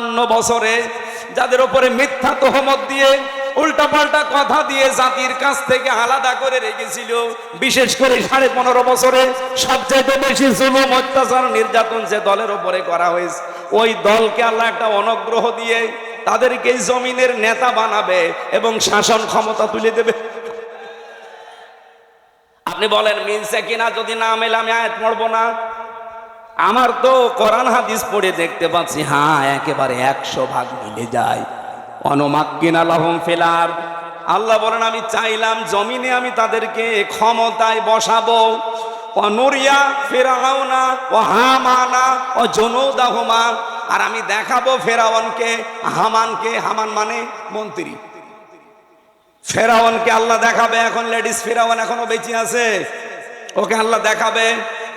চুয়ান্ন বছরে, যাদের উপরে মিথ্যা তহমত দিয়ে উল্টাপাল্টা কথা দিয়ে জাতির কাছ থেকে আলাদা করে রেখেছিল, বিশেষ করে সাড়ে পনেরো বছরে সবচাইতে বেশি জুলুম, অত্যাচার, নির্যাতন যে দলের উপরে করা হয়েছে, ওই দলকে আল্লাহ একটা অনুগ্রহ দিয়ে তাদেরকে জমিনের নেতা বানাবে এবং শাসন ক্ষমতা তুলে দেবে। আপনি বলেন, মিলছে কিনা? যদি না মেলে আমি আয়াত পড়ব না। আমার তো কোরআন হাদিস পড়ে দেখতে পাচ্ছি হ্যাঁ একেবারে একশো ভাগ মিলে যায়। অনমাক্কিন আলহম ফেলার আল্লাহ বলেন, আমি চাইলাম জমিনে আমি তাদেরকে ক্ষমতায় বসাবো। অনুরিয়া ফেরাউনা, ও হামানা, ও জনৌদাহমা, আর আমি দেখাবো ফেরাউনকে। হামানকে, হামান মানে মন্ত্রী। ফেরাউনকে আল্লাহ দেখাবে, এখন লেডিস ফেরাউন এখনও বেঁচে আছে। ওকে আল্লাহ দেখাবে।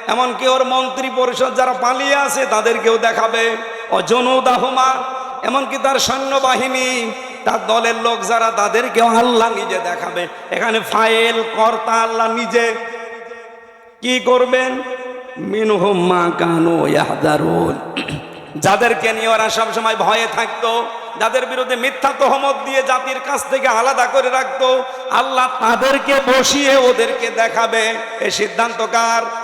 এমনকি ওর মন্ত্রী পরিষদ যারা পালিয়ে আছে তাদেরকেও দেখাবে। অজনুদাহমা এমনকি তার সৈন্যবাহিনী, তার দলের লোক যারা তাদেরকেও আল্লাহ নিজে দেখাবে। এখানে ফাইল কর্তা আল্লাহ নিজে। কি করবেন? মিনহুম মা কানু যাদেরকে নিয়ে ওরা সবসময় ভয়ে থাকতো, যাদের বিরুদ্ধে মিথ্যা তহমত দিয়ে জাতির কাছ থেকে আলাদা করে রাখতো, আল্লাহ তাদেরকে বসিয়ে ওদেরকে দেখাবে। এই সিদ্ধান্ত কার? তা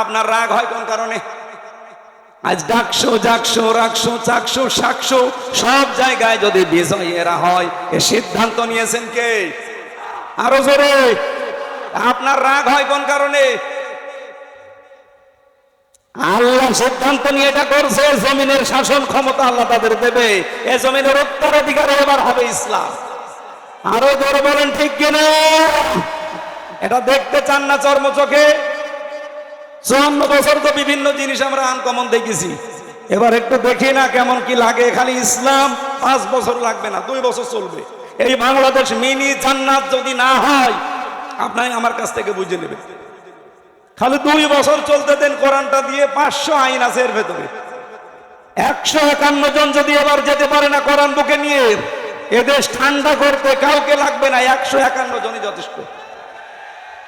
আপনার রাগ হয় কোন কারণে? আজ ডাকশো জাকশো রাখশো চাকশো শাকশো সব জায়গায় যদি বিজয় এরা হয়, এ সিদ্ধান্ত নিয়েছেন কে? আরও জোরে। আপনার রাগ হয় কোন কারণে? আল্লাহ সিদ্ধান্ত নিয়ে এটা করছে জমিনের শাসন ক্ষমতা আল্লাহ তাদের দেবে। এ জমিনের উত্তরাধিকার এবার হবে ইসলাম। আরও জোরে বলেন, ঠিক কিনা? এটা দেখতে চান না চর্ম চোখে চুয়ান্ন বছর তো বিভিন্ন জিনিস আমরা আনকমন দেখেছি। এবার একটু দেখি না কেমন কি লাগে, খালি ইসলাম পাঁচ বছর লাগবে না, দুই বছর চলবে। এই বাংলাদেশ মিনি জান্নাত যদি না হয়, আপনাই আমার কাছ থেকে বুঝে নেবেন। খালি দুই বছর চলতে দেন কোরআনটা দিয়ে পাঁচশো আইন আছে এর ভেতরে। একশো একান্ন জন যদি এবার যেতে পারে না কোরআন বুকে নিয়ে, এদেশ ঠান্ডা করতে কাউকে লাগবে না, একশো একান্ন জনই যথেষ্ট।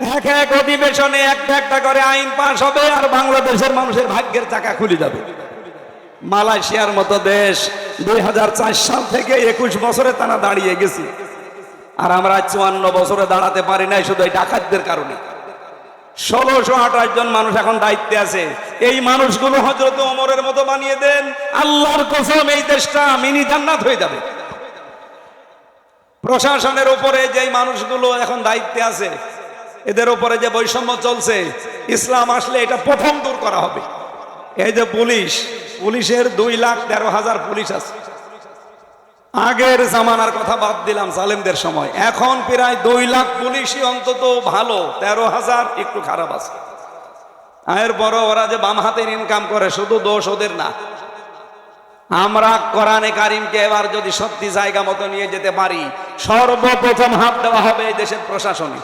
এক এক অধিবেশনে একটা একটা করে আইন পাশ হবে আর বাংলাদেশের মানুষের ভাগ্যের চাকা খুলে যাবে। মালয়েশিয়ার মতো দেশ দুই হাজার চার সাল থেকে একুশ বছরে তারা দাঁড়িয়ে গেছে। আর আমরা চুয়ান্ন বছরে দাঁড়াতে পারি নাই শুধু এই ডাকাতদের কারণে। ষোলোশো আঠাশ জন মানুষ এখন দায়িত্বে আছে। এই মানুষগুলো হজরত ওমরের মতো বানিয়ে দেন, আল্লাহর কসম এই দেশটা মিনি জান্নাত হয়ে যাবে। প্রশাসনের উপরে যেই মানুষগুলো এখন দায়িত্বে আছে এদের উপরে যে বৈষম্য চলছে, ইসলাম আসলে এটা প্রথম দূর করা হবে। এই যে পুলিশ, পুলিশের দুই লাখ তেরো হাজার পুলিশ আছে। আগের জামানার কথা বাদ দিলাম সালেমদের সময়। এখন প্রায় দুই লাখ পুলিশই অন্তত ভালো, তেরো হাজার একটু খারাপ আছে। এর বড় ওরা যে বাম হাতের ইনকাম করে, শুধু দোষ ওদের না। আমরা কোরআনে কারিমকে এবার যদি সত্যি জায়গা মতো নিয়ে যেতে পারি, সর্বপ্রথম হাত দেওয়া হবে এই দেশের প্রশাসনে।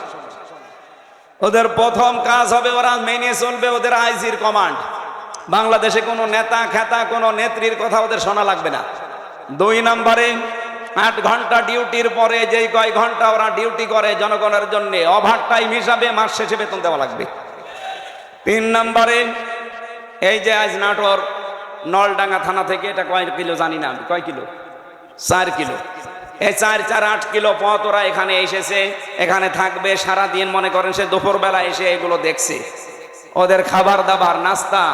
ওদের প্রথম কাজ হবে ওরা মেনে চলবে ওদের আইজির কমান্ড। বাংলাদেশে কোনো নেতা, খেতা, কোনো নেত্রীর কথা ওদের শোনা লাগবে না। দুই নম্বরে, আট ঘণ্টা ডিউটির পরে যেই কয় ঘণ্টা ওরা ডিউটি করে জনগণের জন্য ওভার টাইম হিসাবে মাস শেষে বেতন দেওয়া লাগবে। তিন নম্বরে, এই যে আজ নাটোর, নলডাঙ্গা থানা থেকে এটা কয় কিলো জানি না কয় কিলো? চার কিলো। এই চার চার আট কিলো পথ ওরা এখানে এসেছে, এখানে থাকবে সারা দিন মনে করেন সে দুপুরবেলা এসে এগুলো দেখছে। ওদের খাবার দাবার, নাস্তা,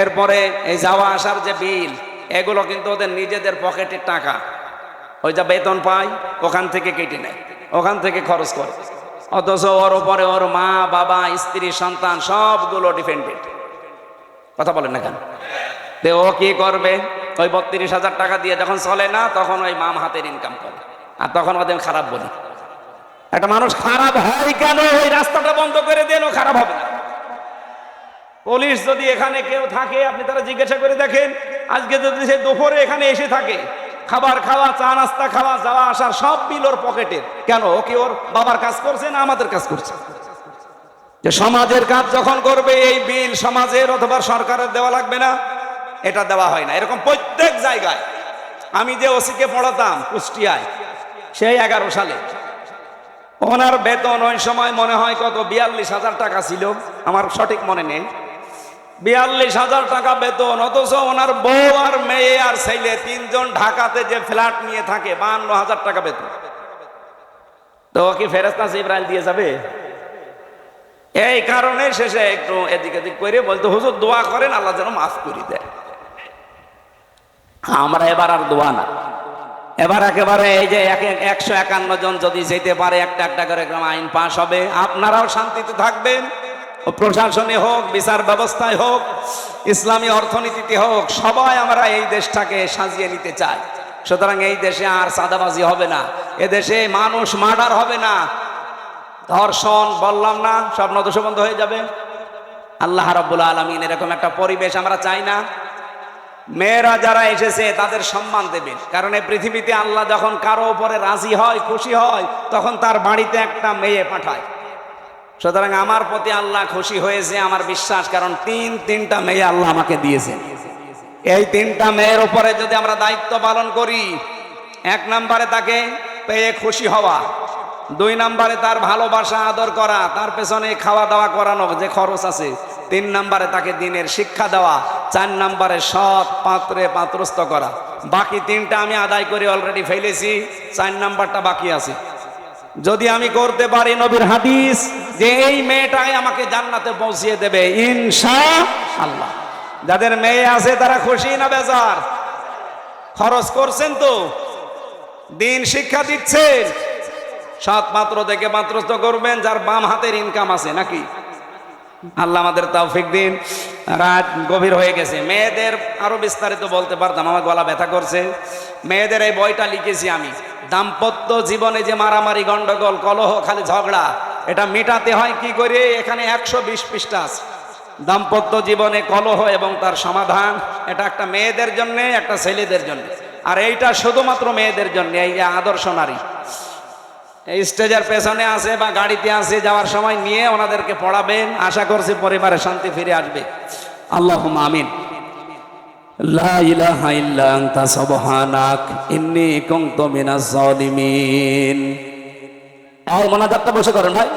এরপরে এই যাওয়া আসার যে বিল, এগুলো কিন্তু ওদের নিজেদের পকেটের টাকা। ওই যা বেতন পায়, ওখান থেকে কেটে নেয়, ওখান থেকে খরচ করে। অথচ ওর উপরে ওর মা, বাবা, স্ত্রী, সন্তান সবগুলো ডিপেন্ডেন্ট। কথা বলেন না কেন? ও কি করবে? ওই বত্রিশ হাজার টাকা দিয়ে যখন চলে না, তখন ওই মাম হাতের ইনকাম করে। আর তখন ওদের খারাপ বলি। একটা মানুষ খারাপ হয় কেন? ওই রাস্তাটা বন্ধ করে দেন ও খারাপ হবে না। পুলিশ যদি এখানে কেউ থাকে, আপনি তারা জিজ্ঞাসা করে দেখেন, আজকে যদি সে দুপুরে এখানে এসে থাকে, খাবার খাওয়া, চা নাস্তা খাওয়া, যাওয়া আসার সব বিল ওর পকেটের কেন? ও কি ওর বাবার কাজ করছে না আমাদের কাজ করছে? যে সমাজের কাজ যখন করবে, এই বিল সমাজের অথবা সরকারের দেওয়া লাগবে না। এটা দেওয়া হয় না। এরকম প্রত্যেক জায়গায়। আমি যে ওসিকে পড়াতাম কুষ্টিয়ায়, সেই এগারো সালে। ওনার বেতন ওই সময় মনে হয় কত? বিয়াল্লিশ হাজার টাকা ছিল। আমার সঠিক মনে নেই। বিয়াল্লিশ হাজার টাকা বেতন, অথচ ওনার বউ আর মেয়ে আর ছেলে তিনজন ঢাকাতে যে ফ্ল্যাট নিয়ে থাকে, বান্ন হাজার টাকা বেতন। তো কি ফেরেস্তা ইব্রাহিম দিয়ে যাবে? এই কারণে শেষে একটু এদিক এদিক করে বলতে, হুজুর, দোয়া করেন, আল্লাহ যেন মাফ করে দেয় আমরা এবার আর দোয়া না। এবার একেবারে এই যে এক এক- একশো একান্ন জন যদি যেতে পারে, একটা একটা করে আইন পাশ হবে, আপনারাও শান্তিতে থাকবেন। প্রশাসনে হোক, বিচার ব্যবস্থায় হোক, ইসলামী অর্থনীতিতে হোক, সবাই আমরা এই দেশটাকে সাজিয়ে নিতে চাই। সুতরাং এই দেশে আর সাদাবাজি হবে না। এ দেশে মানুষ মার্ডার হবে না। ধর্ষণ, বললাম না সব নদশ বন্ধ হয়ে যাবে। আল্লাহ রাব্বুল আলমিন এরকম একটা পরিবেশ আমরা চাই না। মেয়েরা যারা এসেছে, তাদের সম্মান দেবেন। কারণ এই পৃথিবীতে আল্লাহ যখন কারও উপরে রাজি হয়, খুশি হয়, তখন তার বাড়িতে একটা মেয়ে পাঠায়। সুতরাং আমার প্রতি আল্লাহ খুশি হয়েছে, আমার বিশ্বাস, কারণ তিন, তিনটা মেয়ে আল্লাহ আমাকে দিয়েছে। এই তিনটা মেয়ের উপরে যদি আমরা দায়িত্ব পালন করি, এক নম্বরে তাকে পেয়ে খুশি হওয়া, দুই নম্বরে তার ভালোবাসা, আদর করা, তার পেছনে খাওয়া দাওয়া করানো যে খরচ আছে তিন নম্বরে তাকে দিনের শিক্ষা দেওয়া, চার নম্বরে সৎ পাত্রে পাত্রস্থ করা। বাকি তিনটা আমি আদায় করে অলরেডি ফেলেছি, চার নাম্বারটা বাকি আছে। যদি আমি করতে পারি নবীর হাদিস, যে এই মেয়েটাই আমাকে জান্নাতে পৌঁছিয়ে দেবে ইনশা আল্লাহ যাদের মেয়ে আছে তারা খুশি না বেজার? খরচ করছেন তো? দিন শিক্ষা দিচ্ছেন। সাত পাত্র থেকে পাত্রস্থ করবেন, যার বাম হাতের ইনকাম আছে, নাকি? আল্লাহ আমাদের তৌফিক দিন। রাত গভীর হয়ে গেছে। মেয়েদের আরও বিস্তারিত বলতে পারতাম, আমার গলা ব্যথা করছে। মেয়েদের এই বইটা লিখেছি আমি। দাম্পত্য জীবনে যে মারামারি, গন্ডগোল, কলহ, খালি ঝগড়া, এটা মেটাতে হয় কি করে? এখানে একশো বিশ পৃষ্ঠা আছে। দাম্পত্য জীবনে কলহ এবং তার সমাধান, এটা একটা মেয়েদের জন্যে, একটা ছেলেদের জন্য। আর এইটা শুধুমাত্র মেয়েদের জন্য, এই যে আদর্শ নারী। স্টেজের পেছনে আছে বা গাড়িতে আছে, যাওয়ার সময় নিয়ে ওনাদেরকে পড়াবেন। আশা করছি পরিবারে শান্তি ফিরে আসবে। আল্লাহ আমিন। লা ইলাহা ইল্লা আনতা, সুবহানাক, ইন্নী কুনতু মিনাজ জালিমিন আর বসে করেন ভাই।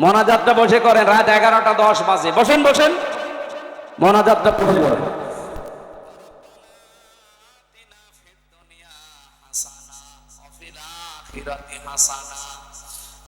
মোনাজাতটা বসে করেন। রাত এগারোটা দশ বাজে। বসেন বসেন। মোনাজাতটা বসে করেন।